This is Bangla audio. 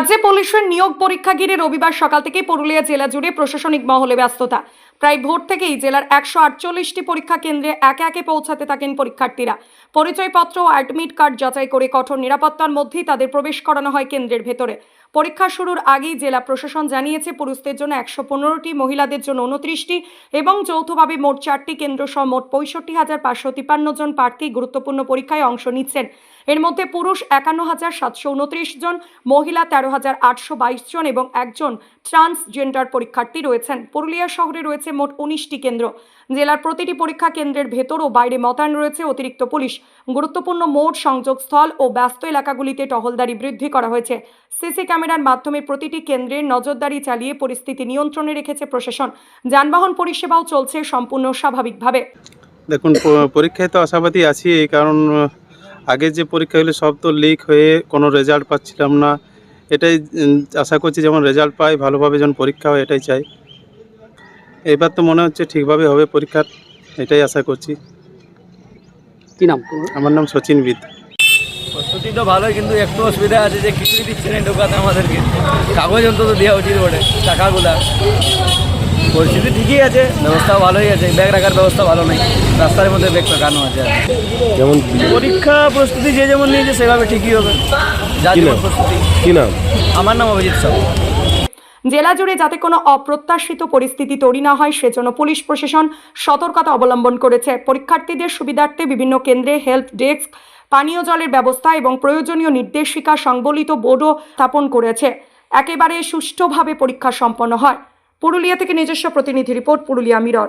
রাজ্যে পুলিশের নিয়োগ পরীক্ষা ঘিরে রবিবার সকাল থেকে পুরুলিয়া জেলা জুড়ে প্রশাসনিক মহলে ব্যস্ততা। প্রায় ভোর থেকেই জেলার একশো আটচল্লিশটি পরীক্ষা কেন্দ্রে একে একে পৌঁছাতে থাকেন পরীক্ষার্থীরা। পরিচয়পত্র ও অ্যাডমিট কার্ড যাচাই করে কঠোর নিরাপত্তার মধ্যেই তাদের প্রবেশ করানো হয় কেন্দ্রের ভেতরে। পরীক্ষা শুরুর আগেই জেলা প্রশাসন জানিয়েছে, পুরুষদের জন্য একশো পনেরোটি, মহিলাদের জন্য উনত্রিশটি এবং যৌথভাবে মোট চারটি কেন্দ্র সহ মোট পঁয়ষট্টি হাজার পাঁচশো তিপ্পান্ন জন প্রার্থী গুরুত্বপূর্ণ পরীক্ষায় অংশ নিচ্ছেন। এর মধ্যে পুরুষ একান্ন হাজার সাতশো উনত্রিশ জন, মহিলা তেরো হাজার আটশো বাইশ জন এবং একজন ট্রান্সজেন্ডার পরীক্ষার্থী রয়েছেন। পুরুলিয়া শহরে রয়েছে মোট উনিশটি কেন্দ্র। জেলার প্রতিটি পরীক্ষা কেন্দ্রের ভেতর ও বাইরে মোতায়েন রয়েছে অতিরিক্ত পুলিশ। গুরুত্বপূর্ণ মোড় সংযোগস্থল ও ব্যস্ত এলাকাগুলিতে টহলদারি বৃদ্ধি করা হয়েছে। সিসি ক্যামেরার মাধ্যমে প্রতিটি কেন্দ্রের নজরদারি চালিয়ে পরিস্থিতি নিয়ন্ত্রণে রেখেছে প্রশাসন। যানবাহন পরিষেবাও চলছে সম্পূর্ণ স্বাভাবিকভাবে। দেখুন পরীক্ষায় তো আশাবাদী আছি, এই কারণ আগে যে পরীক্ষাগুলো সব তো লিক হয়ে কোনো রেজাল্ট পাচ্ছিলাম না। এটাই আশা করছি যেমন রেজাল্ট পাই ভালোভাবে যেমন পরীক্ষা হয়, এটাই চাই। এবার তো মনে হচ্ছে ঠিকভাবে হবে পরীক্ষার এটাই আশা করছি। কি নাম আমার নাম সচিন বিদ। প্রস্তুতি তো ভালোই কিন্তু একটু অসুবিধা আছে যে কিছুই দিচ্ছে না ঢোকাতে আমাদেরকে। কাগজ অন্তত দেওয়া উচিত বটে টাকাগুলা। পরিস্থিতি ঠিকই আছে ব্যবস্থা ভালোই আছে ব্যাগ রাখার ব্যবস্থা ভালো নেই। রাস্তার মধ্যে ব্যাগ রাখানো আছে যেমন পরীক্ষা প্রস্তুতি যে যেমন নিয়েছে সেভাবে ঠিকই হবে। যা প্রস্তুতি। কি নাম? আমার নাম অভিজিৎ সাহু। জেলা জুড়ে যাতে কোনো অপ্রত্যাশিত পরিস্থিতি তৈরি না হয়, সেজন্য পুলিশ প্রশাসন সতর্কতা অবলম্বন করেছে। পরীক্ষার্থীদের, সুবিধার্থে বিভিন্ন কেন্দ্রে হেল্প ডেস্ক, পানীয় জলের ব্যবস্থা এবং প্রয়োজনীয় নির্দেশিকা সংবলিত বোর্ডও স্থাপন করেছে। একেবারে সুষ্ঠুভাবে পরীক্ষা সম্পন্ন হয়। পুরুলিয়া থেকে নিজস্ব প্রতিনিধি রিপোর্ট, পুরুলিয়া মিরর।